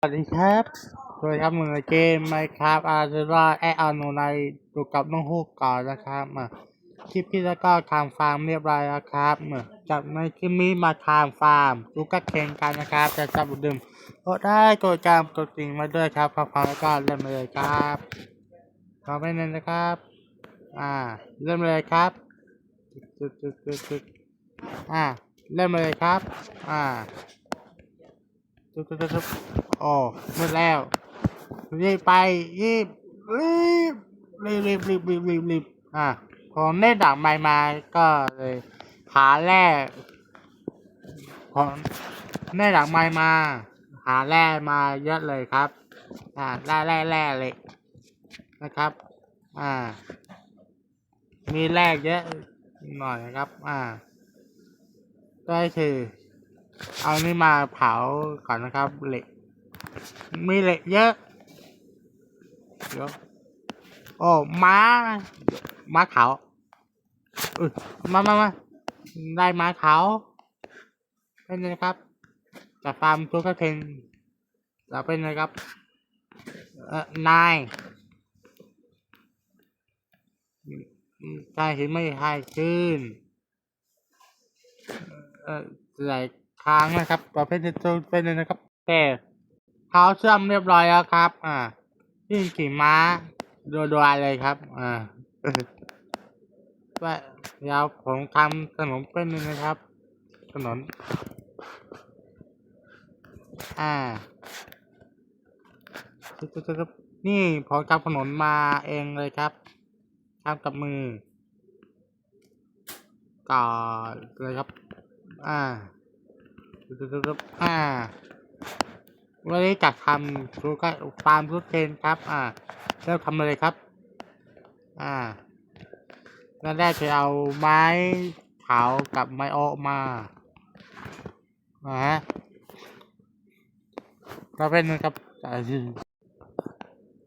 สวัสดีครับสวัสดีครับมือเกมไมครับอาร์เซราแอร์อาโนไนดูกับน้องฮูกก่อนนะครับมาคลิปที่แล้วก็ทำฟาร์มเรียบร้อยแล้วครับมาจากในคลิปนี้มาทำฟาร์มดูกัดเคนกันนะครับจะจับดื่มก็ได้กดการกดติ่งมาด้วยครับพอๆแล้วก็เริ่มเลยครับขอไปเน้นนะครับ อ่า เริ่มเลยครับตึ๊ดตึ๊ดตึ๊ดตึ๊ดอ่า เริ่มเลยครับ อ่า ทุบทุบทุบทุบโอ้มืดแล้วรีบไปรีบรีบรีบรีบรีบรีบรีบรีบอะพอได้ดักไม้มาก็เลยหาแร่พอได้ดักไม้มา หาแร่มาเยอะเลยครับ อ่าแร่แร่แร่เลยนะครับ อ่า มีแร่เยอะหน่อยนะครับ อ่า ก็คือ เอานี่มาเผาก่อนนะครับ เหล็ก มีเหล็กเยอะเดี๋ยวโอ้ม้า ม้าขาวมามามาได้ม้าขาวเป็นไงครับจากฟาร์มตัวกระเทนเราเป็นไงครับ เอ่อนายใช่เห็นไม่ใช่ขึ้น เอ่อหลาย ครั้งนะครับประเภทตัวเป็นเลยนะครับแต่เท้าเชื่อมเรียบร้อยแล้วครับ อ่ายิ่งขี่ม้าดัวๆเลยครับ อ่าว่าเดี๋ยวผมทำถนนเป็นเลยนะครับ ถนน อ่าตึ๊บๆๆนี่ผมทำถนนมาเองเลยครับทำกับมือก่อนเลยครับ อ่า อ่าวันนี้จะทำธุกิจฟาร์มทุกเทนครับ อ่าเริ่มทำเลยครับ อ่าแล้วแรกจะเอาไม้เถากับไม้โอะมาอ่าฮะก็เป็นนะครับ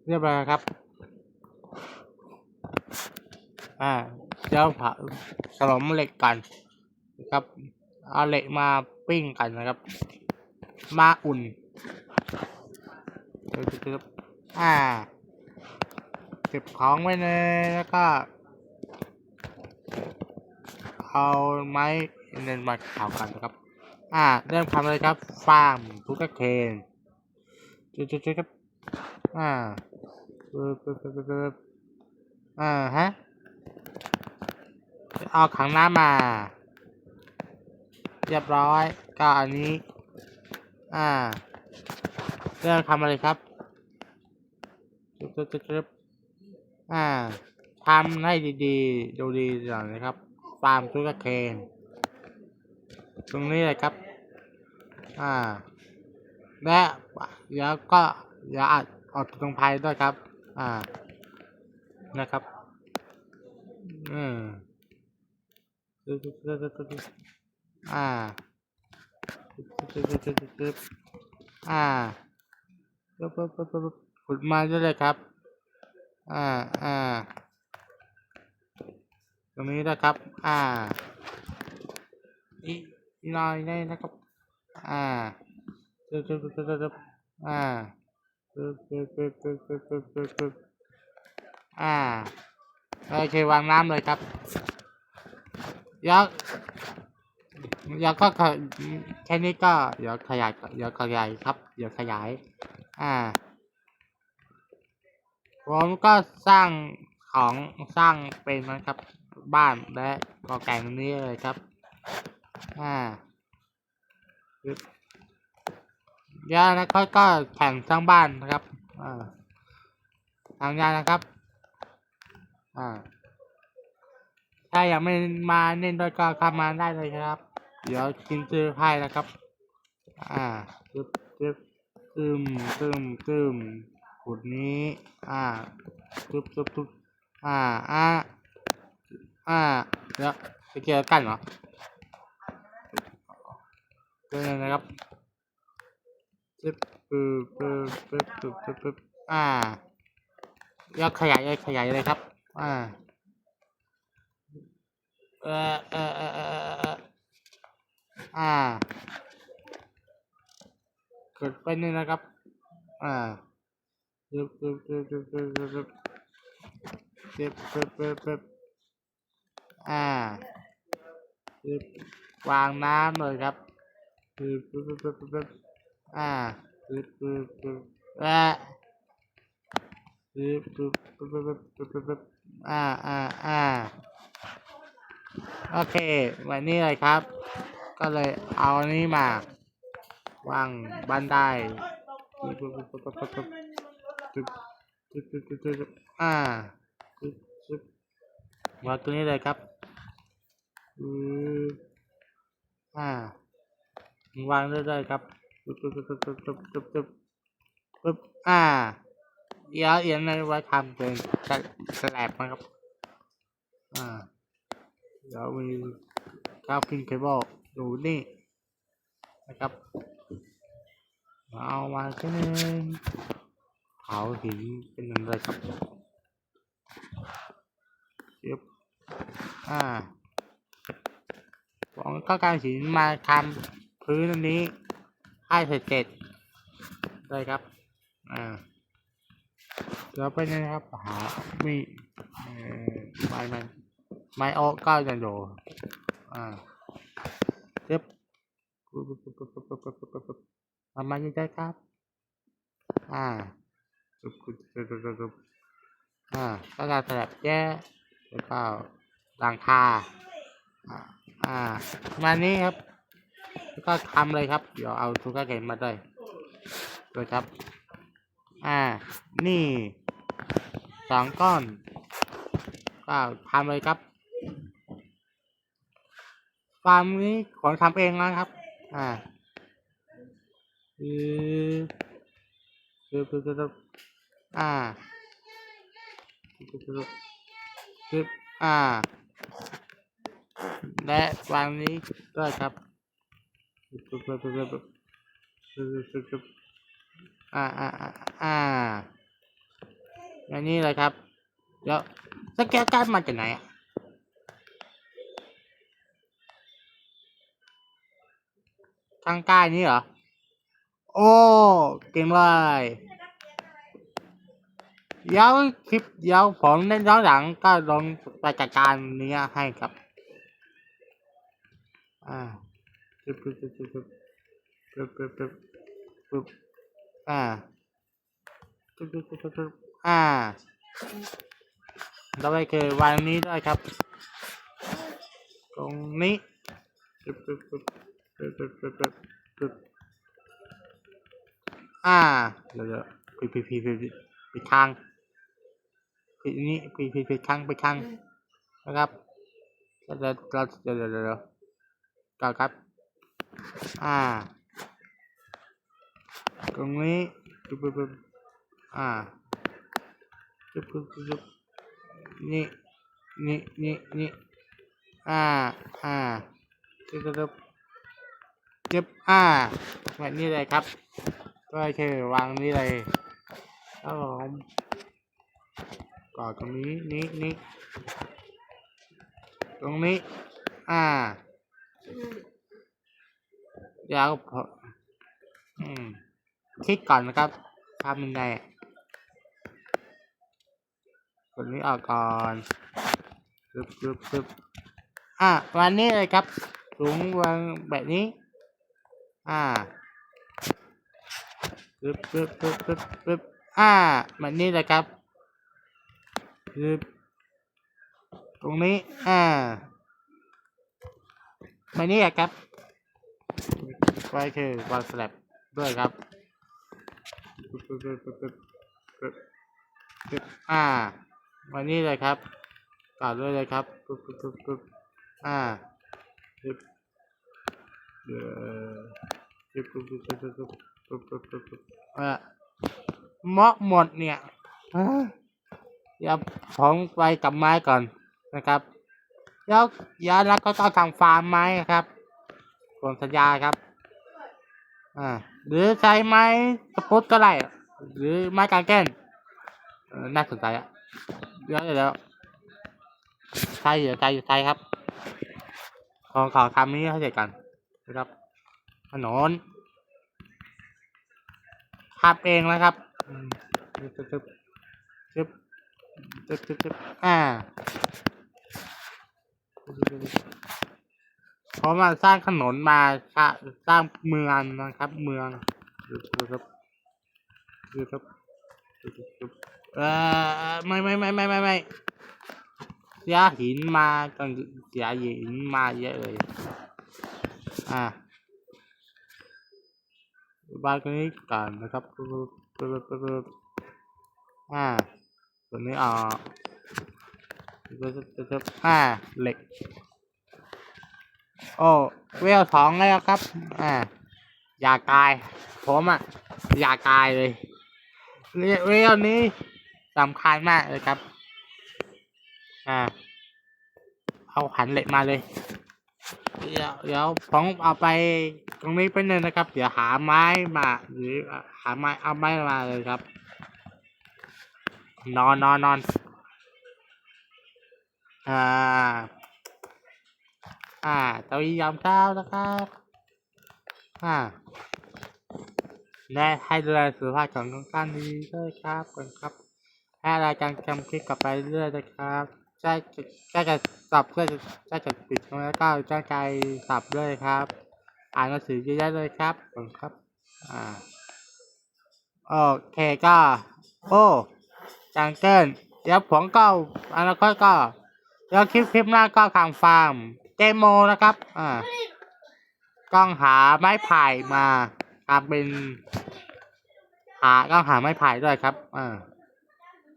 เรียบร้อยครับ อ่าเดี๋ยวผ่าสลอมเหล็กกันนะครับ เอาเหล็กมา ปิ้งกันนะครับ มาอุ่นตึ๊บๆอ่าเก็บของไว้เลยแล้วก็ เอาไม้เน้นมาข่าวกันนะครับ อ่า เริ่มทำเลยครับ ฟาร์มทุกเคนจุดๆๆอ่าปึ๊บปึ๊บปึ๊บปึ๊บอ่าฮะ เอาขังน้ำมา เรียบร้อยก็อันนี้ อ่า เริ่มทำอะไรครับจึ๊บจึ๊บจึ๊บอ่าทำให้ดีๆ ดูดีหน่อยนะครับฟามทุกเคนตรงนี้เลยครับ อ่า และเดี๋ยวก็อย่าอัดออกตรงภัยด้วยครับ อ่า นะครับ อืม อ่าปึ๊บปึ๊บปึ๊บปึ๊บอ่าปึ๊บปึ๊บปึ๊บปึ๊บขุดมาได้เลยครับ อ่า อ่า ตรงนี้นะครับ อ่าอีลอยได้นะครับ อ่าปึ๊บปึ๊บปึ๊บปึ๊บอ่าปึ๊บปึ๊บปึ๊บปึ๊บปึ๊บปึ๊บปึ๊บอ่าโอเควางน้ำเลยครับยัก ยวก็แค่นี้ก็เดี๋ยวขยายเดี๋ยวขยายครับ เดี๋ยวขยาย อ่าผมก็สร้างของสร้างเป็นนะครับ บ้านและก่อแก่งนี้เลยครับ อ่าปึ๊บเดี๋ยวนะก็ก็แข่งสร้างบ้านนะครับอ่าทางงานนะครับ อ่าถ้าอยากไม่มาเล่นด้วยก็เข้ามาได้เลยครับ เดี๋ยวกินซื้อให้นะครับ อ่าตึ๊บตึ๊บตึมตึมตึมขุดนี้ อ่าตึ๊บตึ๊บตึ๊บอ่า อ่า อ่าเดี๋ยวไปเจอกันเหรอเจอกันนะครับตึ๊บตึ๊บตึ๊บตึ๊บตึ๊บตึ๊บตึ๊บอ่าเดี๋ยวขยายขยายเลยครับ อ่า เออเออเออเออเออเออ อ่าเกิดไปนี่นะครับ อ่าปึ๊บปึ๊บปึ๊บปึ๊บปึ๊บปึ๊บปึ๊บปึ๊บปึ๊บปึ๊บอ่าปึ๊บวางน้ำเลยครับปึ๊บปึ๊บปึ๊บปึ๊บอ่าปึ๊บปึ๊บปึ๊บอ่าปึ๊บปึ๊บปึ๊บปึ๊บปึ๊บปึ๊บปึ๊บอ่าอ่าอ่าโอเค วันนี้เลยครับ ก็เลยเอาอันนี้มาวางบันไดปึ๊บปึ๊บปึ๊บปึ๊บปึ๊บปึ๊บปึ๊บปึ๊บปึ๊บปึ๊บปึ๊บอ่าปึ๊บปึ๊บวางตัวนี้เลยครับปึ๊บอ่าวางเรื่อยๆครับปึ๊บปึ๊บปึ๊บปึ๊บปึ๊บปึ๊บปึ๊บปึ๊บอ่าเดี๋ยวเอียงในไว้ทำเป็นสแลบนะครับอ่าเดี๋ยวมีกราฟิกเคเบิล อยู่นี่นะครับเอามาแค่นึงเผาหินเป็นยังไงครับเย็บอ่าผมก็การหินมาทำพื้นอันนี้ให้เสร็จเสร็จเลยครับอ่าเดี๋ยวไปนะครับหามีเอ่อไม้มันไม้ออกก็จะอยู่อ่า เก็บทำมาเยอะๆครับ อ่าอ่าก็จะสลับแย่แล้วก็หลังคาอ่าอ่ามานี้ครับแล้วก็ทำเลยครับ เดี๋ยวเอาซูเกอร์เกมมาด้วยด้วยครับ อ่า นี่สองก้อน ก็ทำเลยครับ ฟาร์มนี้ขอทำเองนะครับ อ่าคือคือคือคืออ่าคือคือคืออ่า และฟาร์มนี้ก็ครับคือ่าอ่าอ่าอันนี้เลยครับ แล้วสแกนการ์ดมาจากไหนอะ ทางใต้นี่เหรอ โอ้เก่งเลยเดี๋ยวคลิปเดี๋ยวผมในย้อนหลังก็ลงไปจัดการเนี้ยให้ครับ อ่าปึ๊บปึ๊บปึ๊บปึ๊บปึ๊บปึ๊บปึ๊บปึ๊บอ่าปึ๊บปึ๊บปึ๊บปึ๊บอ่าต่อไปคือวางนี้ด้วยครับ ตรงนี้ปึ๊บปึ๊บปึ๊บ ปึ๊บปึ๊บปึ๊บปึ๊บปึ๊บอ่าเดี๋ยวเดี๋ยวผิดผิดผิดผิดผิดค้างผิดนี้ผิดผิดผิดข้างไปข้างนะครับเดี๋ยวเดี๋ยวเดี๋ยวเดี๋ยวเดี๋ยวเดี๋ยวก่อครับ อ่า ตรงนี้ปึ๊บปึ๊บอ่าปึ๊บปึ๊บปึ๊บนี่นี่นี่นี่อ่าอ่าปึ๊บปึ๊บปึ๊บ เก็บอ่าแบบนี้เลยครับก็คือวางนี่เลยครับผมก่อตรงนี้นี้นี้ตรงนี้ อ่าเดี๋ยวผมอืมคิดก่อนนะครับทำยังไงกดนี้ออกก่อนปึ๊บปึ๊บปึ๊บอ่าวันนี้เลยครับถุงวางแบบนี้ อ่าปึ๊บปึ๊บปึ๊บปึ๊บปึ๊บอ่าแบบนี้เลยครับปึ๊บตรงนี้ อ่าแบบนี้อะครับไว้คือวางสลับด้วยครับปึ๊บปึ๊บปึ๊บปึ๊บปึ๊บปึ๊บอ่าแบบนี้เลยครับต่อด้วยเลยครับปึ๊บปึ๊บปึ๊บปึ๊บอ่าปึ๊บเดี๋ย เออมาะหมดเนี่ยอย่าของไปกับไม้ก่อนนะครับแล้วยาแล้วก็ต้องสั่งฟาร์มไม้ครับส่วสัญญาครับ อ่า หรือใช้ไม้สปุตก็ได้ หรือไม้กางเก้นน่าสนใจอะเยวเแล้วใช่อยู่ใช่อยู่ใช่ครับ ของขาทำนี้ให้เสร็จกันนะครับ ถนนททำเองนะครับอืมจึ๊บจึ๊บจึ๊บจึ๊บจึ๊บจึ๊บอ่าเพราะมาสร้างถนนมาสร้างสร้างเมืองนะครับ เมืองจึ๊บจึ๊บจึ๊บจึ๊บจึ๊บจึ๊บจึ๊บเอ่อไม่ไม่ไม่ไม่ไม่ไม่เสียหินมาต้องเสียหินมาเยอะเลย อ่า บ้านตัวนี้ก่อนนะครับปึ๊บปึ๊บปึ๊บปอ่าตัวนี้ออกปึ๊บปึ๊บอ่าเหล็ก โอ้เวลสองแล้วครับ อ่า อย่ากาย ผมอะ อย่ากายเลยเวลนี้สำคัญมากเลยครับ อ่า เอาหันเหล็กมาเลย เดี๋ยวเดี๋ยวผมเอาไปตรงนี้ไปเลยนะครับ เดี๋ยวหาไม้มาหรือหาไม้เอาไม้มาเลยครับ นอนนอนนอนอ่า อ่าตอนนี้ยามเช้านะครับอ่าและให้ดูแลสุขภาพของทุกท่านดีด้วยครับก่อนครับให้รายการจำคลิปกลับไปเรื่อยนะครับใช่ใช่จะ สับเพื่อจะใช่จะปิดแล้วก็จ้างใจสับด้วยครับ อ่านหนังสือเยอะๆเลยครับขอบคุณครับ อ่าโอเคก็โอ้จังเกิลเดี๋ยวผมก็อนาคตก็เดี๋ยวคลิปคลิปหน้าก็ทางฟาร์มเดโมนะครับ อ่าต้องหาไม้ไผ่มาทำเป็น หาต้องหาไม้ไผ่ด้วยครับ อ่า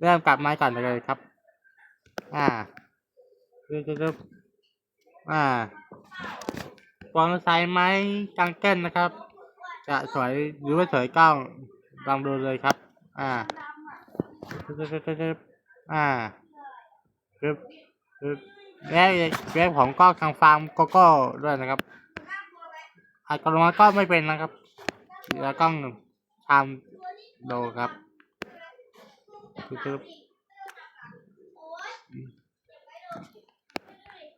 เริ่มกลับไม้ก่อนเลยครับ อ่า จึ๊บจึ๊บจึ๊บอ่าวางไซไม้จังเกิลนะครับ จะสวยหรือไม่สวยก็ลองดูเลยครับ อ่าจึ๊บจึ๊บจึ๊บจึ๊บอ่าจึ๊บจึ๊บแล้วแล้วผมก็ทางฟาร์มโกโก้ด้วยนะครับอัตโนมัติก็ไม่เป็นนะครับ แล้วต้องทำดูครับจึ๊บ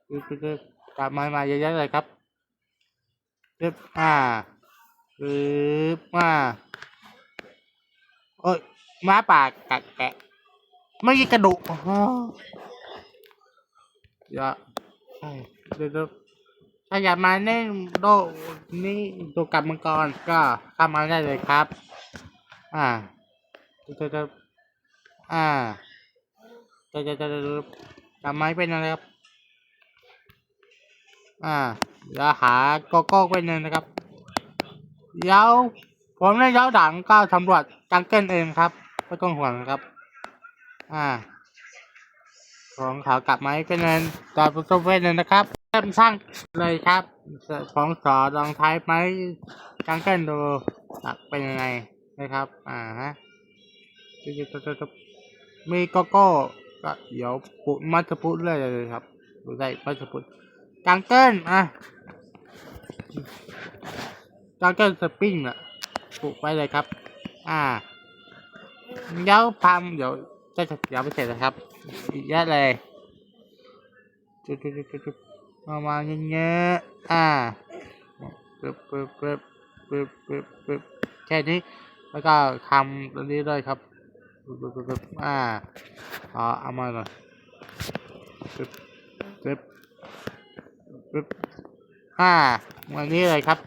จึ๊บจึ๊บจึ๊บจึ๊บกลับมามาเยอะๆเลยครับปึ๊บอ่าปึ๊บอ่าโอ้ยม้าป่ากัดแกะไม่ใช่กระดูกอ๋อเดี๋ยวใช่เดี๋ยวเดี๋ยวถ้าอยากมาเล่นโดนี่ดูกับมังกรก็เข้ามาได้เลยครับ อ่าเดี๋ยวอ่าเดี๋ยวเดี๋ยวเดี๋ยวเดี๋ยวทำไมเป็นอะไรครับ อ่าเดี๋ยวหาโกโก้ไปหนึ่งนะครับเดี๋ยวผมได้ย้อนหลังก็สำรวจจังเกิลเองครับไม่ต้องห่วงครับ อ่าของเขากลับมาให้เป็นเงินต่อประสบเป็นเงินนะครับเริ่มสร้างเลยครับของสอลองท้ายไหมจังเกิลดูอะเป็นยังไงนะครับ อ่าฮะมีโกโก้ก็เดี๋ยวปุมัจะปุเลยเลยครับดูได้มัจะปุ จังเกิลอะจังเกิลสปริงอะปลูกไว้เลยครับ อ่าเดี๋ยวทำเดี๋ยวจะเดี๋ยวไปเสร็จนะครับอีกเยอะเลยจุดจุดจุดจุดจุดมามาเยอะๆอ่าปึ๊บปึ๊บปึ๊บปึ๊บปึ๊บปึ๊บแค่นี้ แล้วก็ทำตัวนี้ด้วยครับปึ๊บปึ๊บปึ๊บอ่าขอเอามาหน่อยปึ๊บปึ๊บ อ่าวันนี้เลยครับ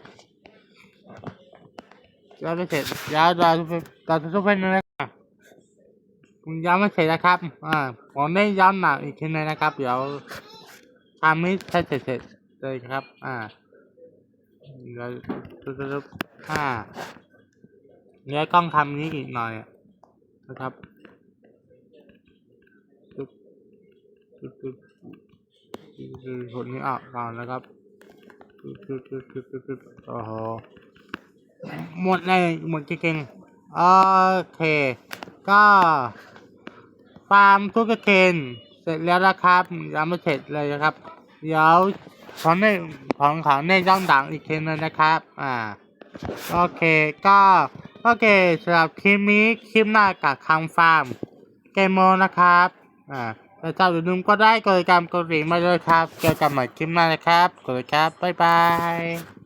เราไม่เสร็จเดี๋ยวเราเราจะทุบให้นะครับผมย้ำไม่เสร็จนะครับ อ่าผมได้ย้ำหนักอีกทีนึงนะครับ เดี๋ยวทำให้เสร็จเสร็จเลยครับ อ่าเราทุบทุบอ่าเดี๋ยกล้องทำนี้อีกหน่อยนะครับทุบ ทุบทุบทุบผลนี้ออกก่อนนะครับทุบทุบทุบทุบทุบทุบโอ้โหหมดเลยหมดจริงๆโอเค ก็ฟาร์มทุกเกนเสร็จแล้วนะครับยังไม่เสร็จเลยนะครับ เดี๋ยวของในของของในย่องดังอีกทีนึงนะครับ อ่า โอเคก็โอเคสำหรับคลิปนี้คลิปหน้ากับคำฟาร์มเกมโมนะครับ อ่า แล้วถ้าอย่าลืมก็ได้กดติดตามกดกริ่งมาเลยครับ เจอกันใหม่คลิปหน้านะครับกดเลยครับ บ๊ายบาย